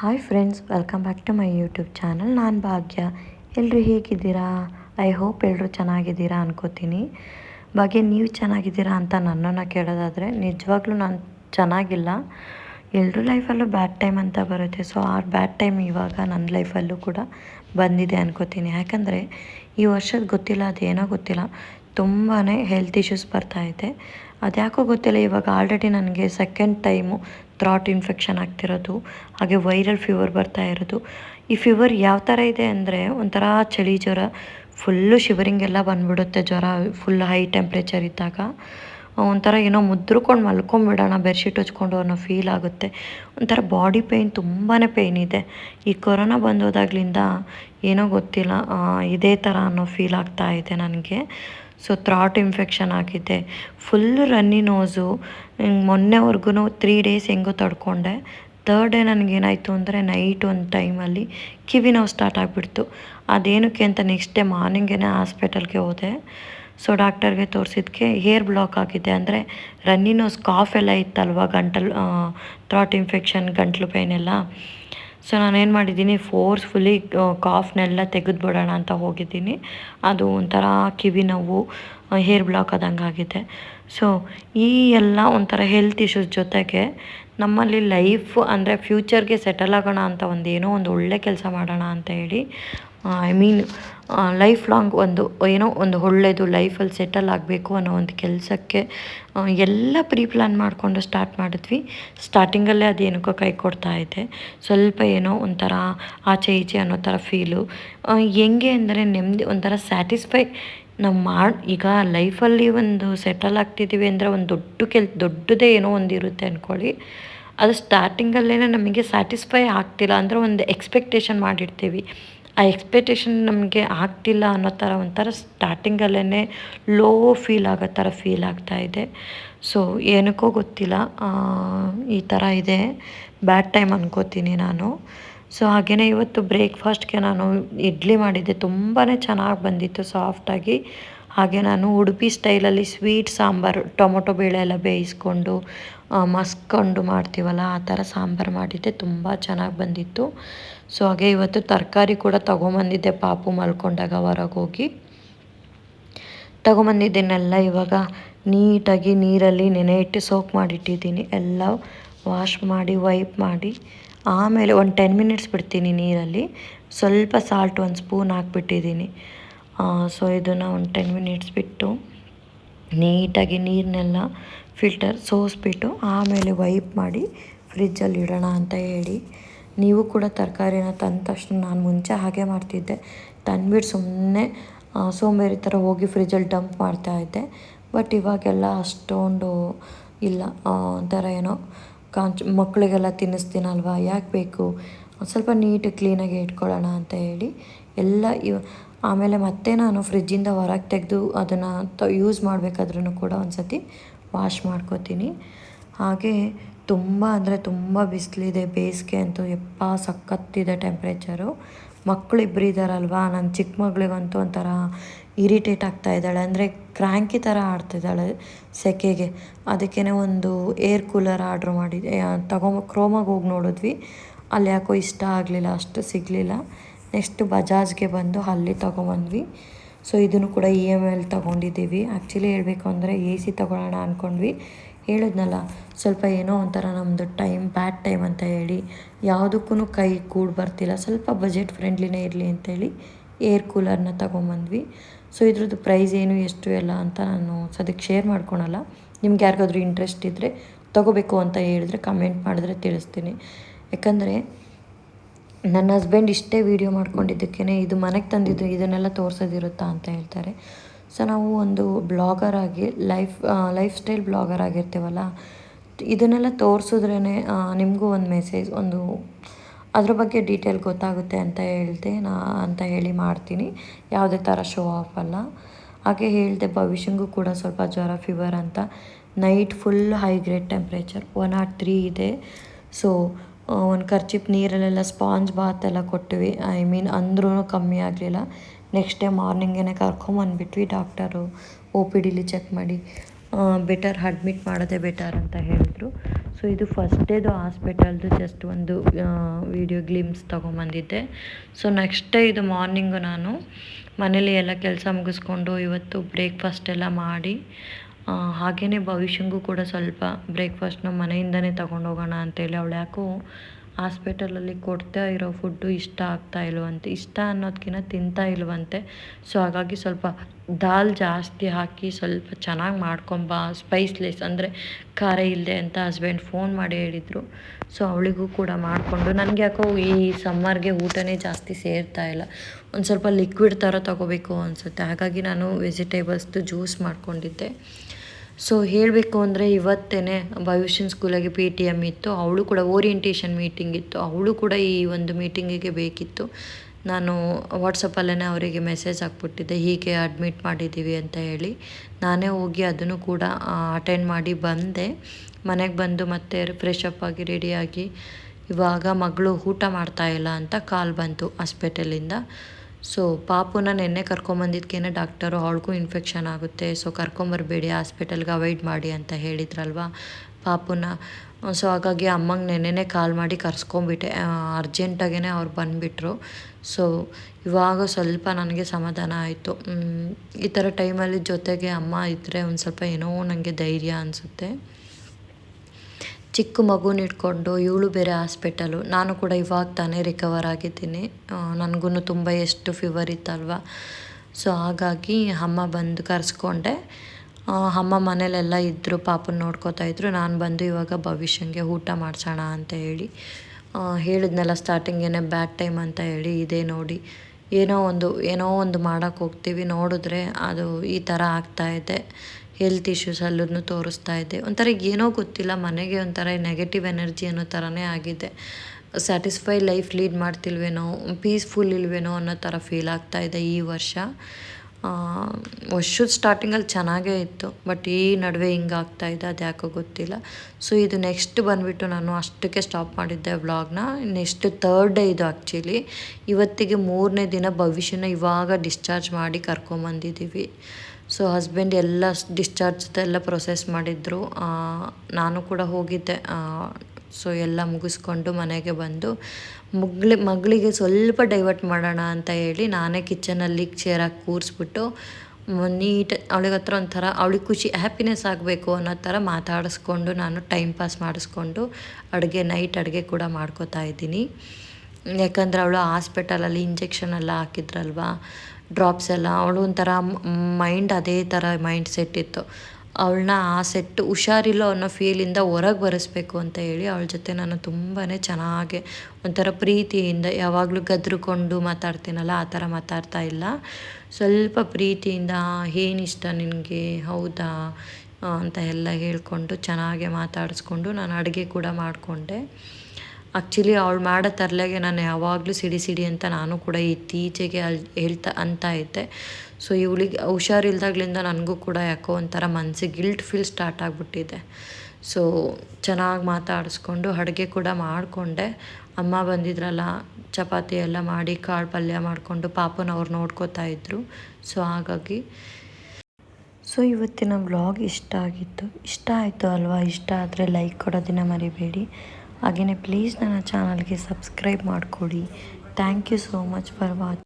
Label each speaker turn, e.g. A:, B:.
A: Hi friends welcome back to my YouTube channel ನಾನು ಭಾಗ್ಯ. ಎಲ್ಲರೂ ಹೇಗಿದ್ದೀರಾ? ಐ ಹೋಪ್ ಎಲ್ಲರೂ ಚೆನ್ನಾಗಿದ್ದೀರಾ ಅನ್ಕೋತೀನಿ. ಭಾಗ್ಯ ನೀವು ಚೆನ್ನಾಗಿದ್ದೀರಾ ಅಂತ ನನ್ನನ್ನು ಕೇಳೋದಾದರೆ, ನಿಜವಾಗ್ಲೂ ನಾನು ಚೆನ್ನಾಗಿಲ್ಲ. ಎಲ್ಲರೂ ಲೈಫಲ್ಲೂ ಬ್ಯಾಡ್ ಟೈಮ್ ಅಂತ ಬರುತ್ತೆ. ಸೊ ಆ ಬ್ಯಾಡ್ ಟೈಮ್ ಇವಾಗ ನನ್ನ ಲೈಫಲ್ಲೂ ಕೂಡ ಬಂದಿದೆ ಅನ್ಕೋತೀನಿ. ಯಾಕಂದರೆ, ಈ ವರ್ಷದ ಗೊತ್ತಿಲ್ಲ, ಅದೇನೋ ಗೊತ್ತಿಲ್ಲ. ತುಂಬಾ ಹೆಲ್ತ್ ಇಶ್ಯೂಸ್ ಬರ್ತಾಯಿದೆ ಅದ್ಯಾಕೋ ಗೊತ್ತಿಲ್ಲ, ಇವಾಗ ಆಲ್ರೆಡಿ ನನಗೆ ಸೆಕೆಂಡ್ ಟೈಮು ಥ್ರಾಟ್ ಇನ್ಫೆಕ್ಷನ್ ಆಗ್ತಿರೋದು, ಹಾಗೆ ವೈರಲ್ ಫೀವರ್ ಬರ್ತಾ ಇರೋದು. ಈ ಫೀವರ್ ಯಾವ ಥರ ಇದೆ ಅಂದರೆ ಒಂಥರ ಚಳಿ ಜ್ವರ ಫುಲ್ಲು ಶಿವರಿಂಗ್ ಎಲ್ಲ ಬಂದ್ಬಿಡುತ್ತೆ ಜ್ವರ ಫುಲ್ ಹೈ ಟೆಂಪ್ರೇಚರ್ ಇದ್ದಾಗ. ಒಂಥರ ಏನೋ ಮುದ್ರಕೊಂಡು ಮಲ್ಕೊಂಬಿಡೋಣ ಬೆಡ್ಶೀಟ್ ಹಚ್ಕೊಂಡು ಅನ್ನೋ ಫೀಲ್ ಆಗುತ್ತೆ. ಒಂಥರ ಬಾಡಿ ಪೇಯ್ನ್ ತುಂಬಾ ಪೇಯ್ನ್ ಇದೆ. ಈ ಕೊರೋನಾ ಬಂದೋದಾಗ್ಲಿಂದ ಏನೋ ಗೊತ್ತಿಲ್ಲ ಇದೇ ಥರ ಅನ್ನೋ ಫೀಲ್ ಆಗ್ತಾ ಇದೆ ನನಗೆ. ಸೊ ಥ್ರಾಟ್ ಇನ್ಫೆಕ್ಷನ್ ಆಗಿದೆ. ಫುಲ್ ರನ್ನಿ ನೋಸು ಮೊನ್ನೆವರೆಗೂ ತ್ರೀ ಡೇಸ್ ಹೆಂಗೋ ತಡ್ಕೊಂಡೆ. ತರ್ಡ್ ಡೇ ನನಗೇನಾಯಿತು ಅಂದರೆ ನೈಟ್ ಒಂದು ಟೈಮಲ್ಲಿ ಕಿವಿ ನೋವು ಸ್ಟಾರ್ಟ್ ಆಗಿಬಿಡ್ತು. ಅದೇನಕ್ಕೆ ಅಂತ ನೆಕ್ಸ್ಟ್ ಡೇ ಮಾರ್ನಿಂಗೇ ಹಾಸ್ಪಿಟಲ್ಗೆ ಹೋದೆ. ಸೊ ಡಾಕ್ಟರ್ಗೆ ತೋರಿಸಿದ್ಕೆ ಹೇರ್ ಬ್ಲಾಕ್ ಆಗಿದೆ ಅಂದರೆ ರನ್ನಿ ನೋಸ್ ಕಾಫ್ ಎಲ್ಲ ಇತ್ತಲ್ವ ಗಂಟಲು ಥ್ರಾಟ್ ಇನ್ಫೆಕ್ಷನ್ ಗಂಟ್ಲು ಪೇನ್ ಎಲ್ಲ. ಸೊ ನಾನೇನು ಮಾಡಿದ್ದೀನಿ ಫೋರ್ಸ್ಫುಲಿ ಕಾಫ್ನೆಲ್ಲ ತೆಗೆದುಬಿಡೋಣ ಅಂತ ಹೋಗಿದ್ದೀನಿ. ಅದು ಒಂಥರ ಕಿವಿ ನೋವು ಹೇರ್ ಬ್ಲಾಕ್ ಆದಂಗೆ ಆಗಿದೆ. ಸೊ ಈ ಎಲ್ಲ ಒಂಥರ ಹೆಲ್ತ್ ಇಶ್ಯೂಸ್ ಜೊತೆಗೆ ನಮ್ಮಲ್ಲಿ ಲೈಫ್ ಅಂದರೆ ಫ್ಯೂಚರ್ಗೆ ಸೆಟಲ್ ಆಗೋಣ ಅಂತ ಒಂದು ಏನೋ ಒಂದು ಒಳ್ಳೆ ಕೆಲಸ ಮಾಡೋಣ ಅಂತ ಹೇಳಿ ಐ ಮೀನ್ ಲೈಫ್ ಲಾಂಗ್ ಒಂದು ಏನೋ ಒಂದು ಒಳ್ಳೆಯದು ಲೈಫಲ್ಲಿ ಸೆಟಲ್ ಆಗಬೇಕು ಅನ್ನೋ ಒಂದು ಕೆಲಸಕ್ಕೆ ಎಲ್ಲ ಪ್ರೀ ಪ್ಲ್ಯಾನ್ ಮಾಡಿಕೊಂಡು ಸ್ಟಾರ್ಟ್ ಮಾಡಿದ್ವಿ. ಸ್ಟಾರ್ಟಿಂಗಲ್ಲೇ ಅದು ಏನಕ್ಕೋ ಕೈ ಕೊಡ್ತಾ ಇದೆ. ಸ್ವಲ್ಪ ಏನೋ ಒಂಥರ ಆಚೆ ಈಚೆ ಅನ್ನೋ ಥರ ಫೀಲು ಹೆಂಗೆ ಅಂದರೆ ನೆಮ್ಮದಿ ಒಂಥರ ಸ್ಯಾಟಿಸ್ಫೈ ನಾವು ಮಾಡಿ, ಈಗ ಲೈಫಲ್ಲಿ ಒಂದು ಸೆಟಲ್ ಆಗ್ತಿದ್ದೀವಿ ಅಂದರೆ ಒಂದು ದೊಡ್ಡ ಕೆಲ್, ದೊಡ್ಡದೇ ಏನೋ ಒಂದು ಇರುತ್ತೆ ಅಂದ್ಕೊಳ್ಳಿ ಅದು ಸ್ಟಾರ್ಟಿಂಗಲ್ಲೇ ನಮಗೆ ಸ್ಯಾಟಿಸ್ಫೈ ಆಗ್ತಿಲ್ಲ ಅಂದರೆ ಒಂದು ಎಕ್ಸ್ಪೆಕ್ಟೇಷನ್ ಮಾಡಿರ್ತೀವಿ. ಆ ಎಕ್ಸ್ಪೆಕ್ಟೇಷನ್ ನಮಗೆ ಆಗ್ತಿಲ್ಲ ಅನ್ನೋ ಥರ ಒಂಥರ ಸ್ಟಾರ್ಟಿಂಗಲ್ಲೇ ಲೋ ಫೀಲ್ ಆಗೋ ಥರ ಫೀಲ್ ಆಗ್ತಾ ಇದೆ. ಸೊ ಏನಕ್ಕೋ ಗೊತ್ತಿಲ್ಲ ಈ ಥರ ಇದೆ. ಬ್ಯಾಡ್ ಟೈಮ್ ಅನ್ಕೋತೀನಿ ನಾನು. ಸೊ ಹಾಗೆಯೇ ಇವತ್ತು ಬ್ರೇಕ್ಫಾಸ್ಟ್ಗೆ ನಾನು ಇಡ್ಲಿ ಮಾಡಿದ್ದೆ. ತುಂಬಾ ಚೆನ್ನಾಗಿ ಬಂದಿತ್ತು ಸಾಫ್ಟಾಗಿ. ಹಾಗೆ ನಾನು ಉಡುಪಿ ಸ್ಟೈಲಲ್ಲಿ ಸ್ವೀಟ್ ಸಾಂಬಾರು, ಟೊಮೊಟೊ ಬೇಳೆ ಎಲ್ಲ ಬೇಯಿಸ್ಕೊಂಡು ಮಸ್ಕೊಂಡು ಮಾಡ್ತೀವಲ್ಲ, ಆ ಥರ ಸಾಂಬಾರು ಮಾಡಿದ್ದೆ. ತುಂಬ ಚೆನ್ನಾಗಿ ಬಂದಿತ್ತು. ಸೊ ಹಾಗೆ ಇವತ್ತು ತರಕಾರಿ ಕೂಡ ತೊಗೊಂಬಂದಿದ್ದೆ ಪಾಪು ಮಲ್ಕೊಂಡಾಗ ಹೊರಗೆ ಹೋಗಿ. ತೊಗೊಂಬಂದಿದ್ದನ್ನೆಲ್ಲ ಇವಾಗ ನೀಟಾಗಿ ನೀರಲ್ಲಿ ನೆನೆ ಇಟ್ಟು ಸೋಕ್ ಮಾಡಿಟ್ಟಿದ್ದೀನಿ. ಎಲ್ಲ ವಾಶ್ ಮಾಡಿ, ವೈಪ್ ಮಾಡಿ. ಆಮೇಲೆ ಒಂದು ಟೆನ್ ಮಿನಿಟ್ಸ್ ಬಿಡ್ತೀನಿ ನೀರಲ್ಲಿ. ಸ್ವಲ್ಪ ಸಾಲ್ಟ್ ಒಂದು ಸ್ಪೂನ್ ಹಾಕ್ಬಿಟ್ಟಿದ್ದೀನಿ. ಸೊ ಇದನ್ನು ಒಂದು ಟೆನ್ ಮಿನಿಟ್ಸ್ ಬಿಟ್ಟು ನೀಟಾಗಿ ನೀರನ್ನೆಲ್ಲ ಫಿಲ್ಟರ್ ಸೋಸಿಬಿಟ್ಟು ಆಮೇಲೆ ವೈಪ್ ಮಾಡಿ ಫ್ರಿಜ್ಜಲ್ಲಿ ಇಡೋಣ ಅಂತ ಹೇಳಿ. ನೀವು ಕೂಡ ತರಕಾರಿನ ತಂದ ತಕ್ಷಣ ನಾನು ಮುಂಚೆ ಹಾಗೆ ಮಾಡ್ತಿದ್ದೆ. ತಂದ್ಬಿಟ್ಟು ಸುಮ್ಮನೆ ಸೋಂಬೇರಿ ಥರ ಹೋಗಿ ಫ್ರಿಜ್ಜಲ್ಲಿ ಡಂಪ್ ಮಾಡ್ತಾಯಿದ್ದೆ ಬಟ್ ಇವಾಗೆಲ್ಲ ಅಷ್ಟೊಂದು ಇಲ್ಲ ಒಂಥರ ಏನೋ ಕಾಂಚ್, ಮಕ್ಕಳಿಗೆಲ್ಲ ತಿನ್ನಿಸ್ತೀನಲ್ವಾ? ಯಾಕೆ ಬೇಕು? ಸ್ವಲ್ಪ ನೀಟಾಗಿ ಕ್ಲೀನಾಗಿ ಇಟ್ಕೊಳ್ಳೋಣ ಅಂತ ಹೇಳಿ ಎಲ್ಲ ಇವ, ಆಮೇಲೆ ಮತ್ತೆ ನಾನು ಫ್ರಿಜ್ಜಿಂದ ಹೊರಗೆ ತೆಗೆದು ಅದನ್ನು ತ ಯೂಸ್ ಮಾಡಬೇಕಾದ್ರೂ ಕೂಡ ಒಂದು ಸತಿ ವಾಶ್ ಮಾಡ್ಕೋತೀನಿ. ಹಾಗೆ ತುಂಬ ಅಂದರೆ ತುಂಬ ಬಿಸಿಲಿದೆ, ಬೇಸಿಗೆ ಅಂತೂ ಎಪ್ಪ ಸಖತ್ತಿದೆ ಟೆಂಪ್ರೇಚರು ಮಕ್ಕಳು ಇಬ್ಬರು ಇದ್ದಾರಲ್ವ ನನ್ನ ಚಿಕ್ಕ ಮಗಳಿಗಂತೂ ಒಂಥರ ಇರಿಟೇಟ್ ಆಗ್ತಾ ಇದ್ದಾಳೆ. ಅಂದರೆ ಕ್ರ್ಯಾಂಕಿ ಥರ ಆಡ್ತಿದ್ದಾಳೆ ಸೆಕೆಗೆ. ಅದಕ್ಕೇ ಒಂದು ಏರ್ ಕೂಲರ್ ಆರ್ಡ್ರ್ ಮಾಡಿದ್ದೆ ತಗೊಂಬ, ಕ್ರೋಮಾಗೆ ಹೋಗಿ ನೋಡಿದ್ವಿ. ಅಲ್ಲಿ ಯಾಕೋ ಇಷ್ಟ ಆಗಲಿಲ್ಲ, ಅಷ್ಟು ಸಿಗಲಿಲ್ಲ. ನೆಕ್ಸ್ಟ್ ಬಜಾಜ್ಗೆ ಬಂದು ಅಲ್ಲಿ ತೊಗೊಂಬಂದ್ವಿ. ಸೊ, ಇದನ್ನು ಕೂಡ ಇ ಎಂ ಐಲಿ ತೊಗೊಂಡಿದ್ದೀವಿ. ಆ್ಯಕ್ಚುಲಿ ಹೇಳಬೇಕು ಅಂದರೆ ಎ ಸಿ ತೊಗೊಳ್ಳೋಣ ಅಂದ್ಕೊಂಡ್ವಿ ಹೇಳಿದ್ನಲ್ಲ, ಸ್ವಲ್ಪ ಏನೋ ಒಂಥರ ನಮ್ಮದು ಟೈಮ್, ಬ್ಯಾಡ್ ಟೈಮ್ ಅಂತ ಹೇಳಿ ಯಾವುದಕ್ಕೂ ಕೈ ಕೂಡಿ ಬರ್ತಿಲ್ಲ, ಸ್ವಲ್ಪ ಬಜೆಟ್ ಫ್ರೆಂಡ್ಲಿನೇ ಇರಲಿ ಅಂತೇಳಿ ಏರ್ ಕೂಲರ್ನ ತೊಗೊಂಬಂದ್ವಿ. ಸೊ ಇದ್ರದ್ದು ಪ್ರೈಸ್ ಏನು, ಎಷ್ಟು ಎಲ್ಲ ಅಂತ ನಾನು ಸದ್ಯಕ್ಕೆ ಶೇರ್ ಮಾಡ್ಕೊಳಲ್ಲ. ನಿಮ್ಗೆ ಯಾರಿಗಾದ್ರೂ ಇಂಟ್ರೆಸ್ಟ್ ಇದ್ದರೆ ತೊಗೋಬೇಕು ಅಂತ ಹೇಳಿದ್ರೆ ಕಮೆಂಟ್ ಮಾಡಿದ್ರೆ ತಿಳಿಸ್ತೀನಿ. ಯಾಕಂದರೆ ನನ್ನ ಹಸ್ಬೆಂಡ್ ಇಷ್ಟೇ ವೀಡಿಯೋ ಮಾಡ್ಕೊಂಡಿದ್ದಕ್ಕೇ ಇದು ಮನೆಗೆ ತಂದಿದ್ದು, ಇದನ್ನೆಲ್ಲ ತೋರಿಸೋದಿರುತ್ತಾ ಅಂತ ಹೇಳ್ತಾರೆ. ಸೊ ನಾವು ಒಂದು ಬ್ಲಾಗರ್ ಆಗಿ, ಲೈಫ್ ಲೈಫ್ ಸ್ಟೈಲ್ ಬ್ಲಾಗರ್ ಆಗಿರ್ತೀವಲ್ಲ, ಇದನ್ನೆಲ್ಲ ತೋರಿಸಿದ್ರೇ ನಿಮಗೂ ಒಂದು ಮೆಸೇಜ್ ಒಂದು ಅದ್ರ ಬಗ್ಗೆ ಡೀಟೇಲ್ ಗೊತ್ತಾಗುತ್ತೆ ಅಂತ ಹೇಳಿದೆ ನಾ ಅಂತ ಹೇಳಿ ಮಾಡ್ತೀನಿ. ಯಾವುದೇ ಥರ ಶೋ ಆಫ್ ಅಲ್ಲ. ಹಾಗೆ ಹೇಳಿದೆ, ಭವಿಷ್ಯಂಗೂ ಕೂಡ ಸ್ವಲ್ಪ ಜ್ವರ ಫೀವರ್ ಅಂತ. Night full high grade temperature one nought three ಇದೆ. ಸೊ ಒಂದು ಖರ್ಚಿಪ್ ನೀರಲ್ಲೆಲ್ಲ ಸ್ಪಾಂಜ್ ಬಾತ್ ಎಲ್ಲ ಕೊಟ್ಟಿವಿ ಐ ಮೀನ್ ಅಂದ್ರೂ ಕಮ್ಮಿ ಆಗಲಿಲ್ಲ. ನೆಕ್ಸ್ಟ್ ಡೇ ಮಾರ್ನಿಂಗೇ ಕರ್ಕೊಂಬಂದ್ಬಿಟ್ವಿ ಡಾಕ್ಟರು ಒ ಪಿ ಡಿಲಿ ಚೆಕ್ ಮಾಡಿ ಬೆಟರ್ ಅಡ್ಮಿಟ್ ಮಾಡೋದೇ ಬೆಟರ್ ಅಂತ ಹೇಳಿದ್ರು. ಸೊ ಇದು ಫಸ್ಟ್ ಡೇದು ಹಾಸ್ಪಿಟಲ್ದು ಜಸ್ಟ್ ಒಂದು ವಿಡಿಯೋ ಗ್ಲಿಮ್ಸ್ ತೊಗೊಂಬಂದಿದ್ದೆ. ಸೊ ನೆಕ್ಸ್ಟ್ ಡೇ ಇದು ಮಾರ್ನಿಂಗು ನಾನು ಮನೇಲಿ ಎಲ್ಲ ಕೆಲಸ ಮುಗಿಸ್ಕೊಂಡು ಇವತ್ತು ಬ್ರೇಕ್ಫಾಸ್ಟ್ ಎಲ್ಲ ಮಾಡಿ ಹಾಗೆಯೇ ಭವಿಷ್ಯಂಗೂ ಕೂಡ ಸ್ವಲ್ಪ ಬ್ರೇಕ್ಫಾಸ್ಟ್ನ ಮನೆಯಿಂದನೇ ತೊಗೊಂಡೋಗೋಣ ಅಂತೇಳಿ. ಅವಳು ಯಾಕೋ ಹಾಸ್ಪಿಟಲಲ್ಲಿ ಕೊಡ್ತಾ ಇರೋ ಫುಡ್ಡು ಇಷ್ಟ ಆಗ್ತಾ ಇಲ್ವಂತೆ. ಇಷ್ಟ ಅನ್ನೋದಕ್ಕಿಂತ ತಿಂತಾ ಇಲ್ವಂತೆ. ಸೊ ಹಾಗಾಗಿ ಸ್ವಲ್ಪ ದಾಲ್ ಜಾಸ್ತಿ ಹಾಕಿ ಸ್ವಲ್ಪ ಚೆನ್ನಾಗಿ ಮಾಡ್ಕೊಂಬ. ಸ್ಪೈಸ್ಲೆಸ್ ಅಂದರೆ ಖಾರ ಇಲ್ಲದೆ ಅಂತ ಹಸ್ಬೆಂಡ್ ಫೋನ್ ಮಾಡಿ ಹೇಳಿದರು. ಸೊ ಅವಳಿಗೂ ಕೂಡ ಮಾಡಿಕೊಂಡು. ನನಗೆ ಯಾಕೋ ಈ ಸಮ್ಮರ್ಗೆ ಊಟನೇ ಜಾಸ್ತಿ ಸೇರ್ತಾ ಇಲ್ಲ. ಒಂದು ಸ್ವಲ್ಪ ಲಿಕ್ವಿಡ್ ಥರ ತೊಗೋಬೇಕು ಅನಿಸುತ್ತೆ. ಹಾಗಾಗಿ ನಾನು ವೆಜಿಟೇಬಲ್ಸ್ದು ಜ್ಯೂಸ್ ಮಾಡ್ಕೊಂಡಿದ್ದೆ. ಸೊ ಹೇಳಬೇಕು ಅಂದರೆ ಇವತ್ತೇ ಭವಿಷ್ಯನ್ ಸ್ಕೂಲಾಗಿ ಪಿ ಟಿ ಎಂ ಇತ್ತು, ಅವಳು ಕೂಡ ಓರಿಯೆಂಟೇಷನ್ ಮೀಟಿಂಗ್ ಇತ್ತು, ಅವಳು ಕೂಡ ಈ ಒಂದು ಮೀಟಿಂಗಿಗೆ ಬೇಕಿತ್ತು. ನಾನು ವಾಟ್ಸಪ್ಪಲ್ಲೇ ಅವರಿಗೆ ಮೆಸೇಜ್ ಹಾಕ್ಬಿಟ್ಟಿದ್ದೆ, ಹೀಗೆ ಅಡ್ಮಿಟ್ ಮಾಡಿದ್ದೀವಿ ಅಂತ ಹೇಳಿ. ನಾನೇ ಹೋಗಿ ಅದನ್ನು ಕೂಡ ಅಟೆಂಡ್ ಮಾಡಿ ಬಂದೆ. ಮನೆಗೆ ಬಂದು ಮತ್ತೆ ಫ್ರೆಶ್ ಅಪ್ ಆಗಿ ರೆಡಿಯಾಗಿ ಇವಾಗ ಮಗಳು ಊಟ ಮಾಡ್ತಾಯಿಲ್ಲ ಅಂತ ಕಾಲ್ ಬಂತು ಹಾಸ್ಪಿಟಲಿಂದ ಸೊ ಪಾಪುನ ನೆನ್ನೆ ಕರ್ಕೊಂಬಂದಿದ್ದಕ್ಕೇನೆ ಡಾಕ್ಟರು ಅವಳಿಗೂ ಇನ್ಫೆಕ್ಷನ್ ಆಗುತ್ತೆ. ಸೊ ಕರ್ಕೊಂಬರ್ಬೇಡಿ ಹಾಸ್ಪಿಟಲ್ಗೆ ಅವಾಯ್ಡ್ ಮಾಡಿ ಅಂತ ಹೇಳಿದ್ರಲ್ವ ಪಾಪುನ. ಸೊ ಹಾಗಾಗಿ ಅಮ್ಮಂಗೆ ನೆನ್ನೆನೇ ಕಾಲ್ ಮಾಡಿ ಕರ್ಸ್ಕೊಂಬಿಟ್ಟೆ. ಅರ್ಜೆಂಟಾಗೇ ಅವ್ರು ಬಂದುಬಿಟ್ರು. ಸೊ ಇವಾಗ ಸ್ವಲ್ಪ ನನಗೆ ಸಮಾಧಾನ ಆಯಿತು. ಈ ಥರ ಟೈಮಲ್ಲಿ ಜೊತೆಗೆ ಅಮ್ಮ ಇದ್ದರೆ ಒಂದು ಸ್ವಲ್ಪ ಏನೋ ನನಗೆ ಧೈರ್ಯ ಅನಿಸುತ್ತೆ. ಚಿಕ್ಕ ಮಗುನ ಇಟ್ಕೊಂಡು ಇವಳು ಬೇರೆ ಹಾಸ್ಪಿಟಲು. ನಾನು ಕೂಡ ಇವಾಗ ತಾನೇ ರಿಕವರ್ ಆಗಿದ್ದೀನಿ. ನನಗೂ ತುಂಬ ಎಷ್ಟು ಫೀವರ್ ಇತ್ತಲ್ವ? ಸೊ ಹಾಗಾಗಿ ಅಮ್ಮ ಬಂದು ಕರೆಸ್ಕೊಂಡೆ. ಅಮ್ಮ ಮನೇಲೆಲ್ಲ ಇದ್ದರು ಪಾಪನ ನೋಡ್ಕೋತಾ ಇದ್ರು. ನಾನು ಬಂದು ಇವಾಗ ಭವಿಷ್ಯಂಗೆ ಊಟ ಮಾಡಿಸೋಣ ಅಂತ ಹೇಳಿ ಹೇಳಿದ್ನಲ್ಲ ಸ್ಟಾರ್ಟಿಂಗೇನೆ ಬ್ಯಾಡ್ ಟೈಮ್ ಅಂತ ಹೇಳಿ ಇದೇ ನೋಡಿ. ಏನೋ ಒಂದು ಏನೋ ಒಂದು ಮಾಡೋಕ್ಕೆ ಹೋಗ್ತೀವಿ ನೋಡಿದ್ರೆ ಅದು ಈ ಥರ ಆಗ್ತಾಯಿದೆ ಹೆಲ್ತ್ ಇಶ್ಯೂಸ್ ಅಲ್ಲೂ ತೋರಿಸ್ತಾ ಇದೆ. ಒಂಥರ ಏನೋ ಗೊತ್ತಿಲ್ಲ, ಮನೆಗೆ ಒಂಥರ ನೆಗೆಟಿವ್ ಎನರ್ಜಿ ಅನ್ನೋ ಥರನೇ ಆಗಿದೆ. ಸ್ಯಾಟಿಸ್ಫೈ ಲೈಫ್ ಲೀಡ್ ಮಾಡ್ತಿಲ್ವೇನೋ ಪೀಸ್ಫುಲ್ ಇಲ್ವೇನೋ ಅನ್ನೋ ಥರ ಫೀಲ್ ಆಗ್ತಾ ಇದೆ ಈ ವರ್ಷ. ವರ್ಷದ ಸ್ಟಾರ್ಟಿಂಗಲ್ಲಿ ಚೆನ್ನಾಗೇ ಇತ್ತು ಬಟ್ ಈ ನಡುವೆ ಹಿಂಗೆ ಆಗ್ತಾ ಇದೆ ಅದು ಯಾಕೋ ಗೊತ್ತಿಲ್ಲ. ಸೊ ಇದು ನೆಕ್ಸ್ಟ್ ಬಂದುಬಿಟ್ಟು ನಾನು ಅಷ್ಟಕ್ಕೆ ಸ್ಟಾಪ್ ಮಾಡಿದ್ದೆ ವ್ಲಾಗ್ನ ನೆಕ್ಸ್ಟ್ ತರ್ಡ್ ಡೇ ಇದು ಆ್ಯಕ್ಚುಲಿ ಇವತ್ತಿಗೆ ಮೂರನೇ ದಿನ ಭವಿಷ್ಯನ ಇವಾಗ ಡಿಸ್ಚಾರ್ಜ್ ಮಾಡಿ ಕರ್ಕೊಂಬಂದಿದ್ದೀವಿ. ಸೊ ಹಸ್ಬೆಂಡ್ ಎಲ್ಲ ಡಿಸ್ಚಾರ್ಜ್ ಎಲ್ಲ ಪ್ರೊಸೆಸ್ ಮಾಡಿದ್ರು. ನಾನು ಕೂಡ ಹೋಗಿದ್ದೆ. ಸೊ ಎಲ್ಲ ಮುಗಿಸ್ಕೊಂಡು ಮನೆಗೆ ಬಂದು ಮಗ್ಳಿ ಮಗಳಿಗೆ ಸ್ವಲ್ಪ ಡೈವರ್ಟ್ ಮಾಡೋಣ ಅಂತ ಹೇಳಿ ನಾನೇ ಕಿಚನಲ್ಲಿ ಚೇರಾಗಿ ಕೂರಿಸ್ಬಿಟ್ಟು ನೀಟ್, ಅವಳಿಗೆ ಹತ್ರ ಒಂಥರ ಅವಳಿಗೆ ಖುಷಿ ಹ್ಯಾಪಿನೆಸ್ ಆಗಬೇಕು ಅನ್ನೋ ಥರ ಮಾತಾಡಿಸ್ಕೊಂಡು ನಾನು ಟೈಮ್ ಪಾಸ್ ಮಾಡಿಸ್ಕೊಂಡು ಅಡುಗೆ ನೈಟ್ ಅಡುಗೆ ಕೂಡ ಮಾಡ್ಕೋತಾ ಇದ್ದೀನಿ. ಯಾಕಂದರೆ ಅವಳು ಹಾಸ್ಪಿಟಲಲ್ಲಿ ಇಂಜೆಕ್ಷನ್ ಎಲ್ಲ ಹಾಕಿದ್ರಲ್ವ? ಡ್ರಾಪ್ಸ್ ಎಲ್ಲ. ಅವಳು ಒಂಥರ ಮೈಂಡ್ ಅದೇ ಥರ ಮೈಂಡ್ ಸೆಟ್ ಇತ್ತು. ಅವಳನ್ನ ಆ ಸೆಟ್ ಹುಷಾರಿಲ್ಲ ಅನ್ನೋ ಫೀಲಿಂದ ಹೊರಗೆ ಬರೆಸ್ಬೇಕು ಅಂತ ಹೇಳಿ ಅವಳ ಜೊತೆ ನಾನು ತುಂಬಾ ಚೆನ್ನಾಗಿ ಒಂಥರ ಪ್ರೀತಿಯಿಂದ ಯಾವಾಗಲೂ ಗದ್ರುಕೊಂಡು ಮಾತಾಡ್ತೀನಲ್ಲ, ಆ ಥರ ಮಾತಾಡ್ತಾ ಇಲ್ಲ. ಸ್ವಲ್ಪ ಪ್ರೀತಿಯಿಂದ ಏನಿಷ್ಟ ನಿನಗೆ? ಹೌದಾ? ಅಂತ ಎಲ್ಲ ಹೇಳ್ಕೊಂಡು ಚೆನ್ನಾಗೆ ಮಾತಾಡಿಸ್ಕೊಂಡು ನಾನು ಅಡುಗೆ ಕೂಡ ಮಾಡಿಕೊಂಡೆ. ಆ್ಯಕ್ಚುಲಿ ಅವಳು ಮಾಡೋ ತರಲೆಗೆ ನಾನು ಯಾವಾಗಲೂ ಸಿಡಿ ಸಿಡಿ ಅಂತ ನಾನು ಕೂಡ ಇತ್ತೀಚೆಗೆ ಅಲ್ಲಿ ಹೇಳ್ತಾ ಅಂತ ಇದ್ದೆ. ಸೊ ಇವಳಿಗೆ ಹುಷಾರಿಲ್ದಾಗ್ಲಿಂದ ನನಗೂ ಕೂಡ ಯಾಕೋ ಒಂಥರ ಮನಸ್ಸಿಗೆ ಗಿಲ್ಟ್ ಫೀಲ್ ಸ್ಟಾರ್ಟ್ ಆಗಿಬಿಟ್ಟಿದೆ. ಸೊ ಚೆನ್ನಾಗಿ ಮಾತಾಡಿಸ್ಕೊಂಡು ಅಡುಗೆ ಕೂಡ ಮಾಡಿಕೊಂಡೆ. ಅಮ್ಮ ಬಂದಿದ್ರಲ್ಲ, ಚಪಾತಿ ಎಲ್ಲ ಮಾಡಿ ಕಾಳು ಪಲ್ಯ ಮಾಡಿಕೊಂಡು ಪಾಪನ ಅವ್ರು ನೋಡ್ಕೋತಾ ಇದ್ದರು ಸೊ ಹಾಗಾಗಿ ಸೊ ಇವತ್ತಿನ ಬ್ಲಾಗ್ ಇಷ್ಟ ಆಗಿತ್ತು. ಇಷ್ಟ ಆಯಿತು ಅಲ್ವಾ? ಇಷ್ಟ ಆದರೆ ಲೈಕ್ ಕೊಡೋದನ್ನ ಮರಿಬೇಡಿ. ಹಾಗೆಯೇ ಪ್ಲೀಸ್ ನನ್ನ ಚಾನಲ್ಗೆ ಸಬ್ಸ್ಕ್ರೈಬ್ ಮಾಡಿಕೊಡಿ. Thank you so much for watch